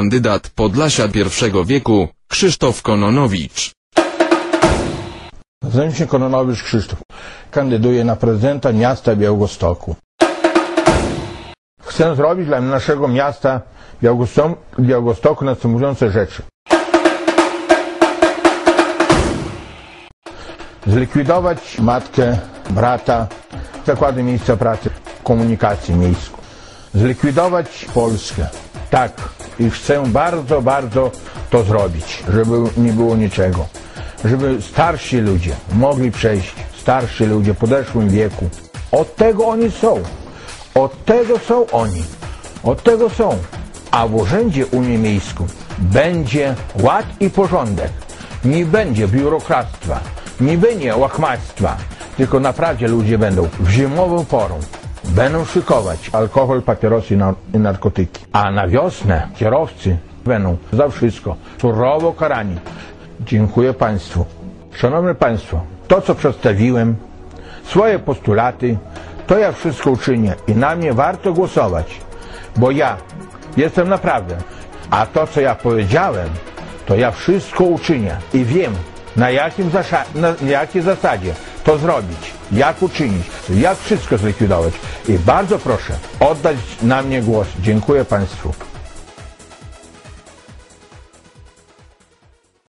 kandydat Podlasia I wieku Krzysztof Kononowicz. Nazywam się Kononowicz Krzysztof. Kandyduję na prezydenta miasta Białegostoku. Chcę zrobić dla naszego miasta Białegostoku, Białegostoku następujące rzeczy. Zlikwidować matkę, brata, zakłady miejsca pracy, komunikację miejską. Zlikwidować Polskę. Tak, i chcę bardzo, bardzo to zrobić, żeby nie było niczego. Żeby starsi ludzie mogli przejść, starsi ludzie w podeszłym wieku. Od tego oni są. Od tego są oni. Od tego są. A w Urzędzie Unii Miejską będzie ład i porządek. Nie będzie biurokractwa, nie będzie łachmactwa, tylko naprawdę ludzie będą w zimową porą będą szykować alkohol, papierosy i nar- i narkotyki. A na wiosnę kierowcy będą za wszystko surowo karani. Dziękuję Państwu. Szanowni Państwo, to co przedstawiłem, swoje postulaty, to ja wszystko uczynię i na mnie warto głosować, bo ja jestem naprawdę. A to co ja powiedziałem, to ja wszystko uczynię i wiem na jakim na jakiej zasadzie to zrobić, jak uczynić, jak wszystko zlikwidować. I bardzo proszę oddać na mnie głos. Dziękuję Państwu.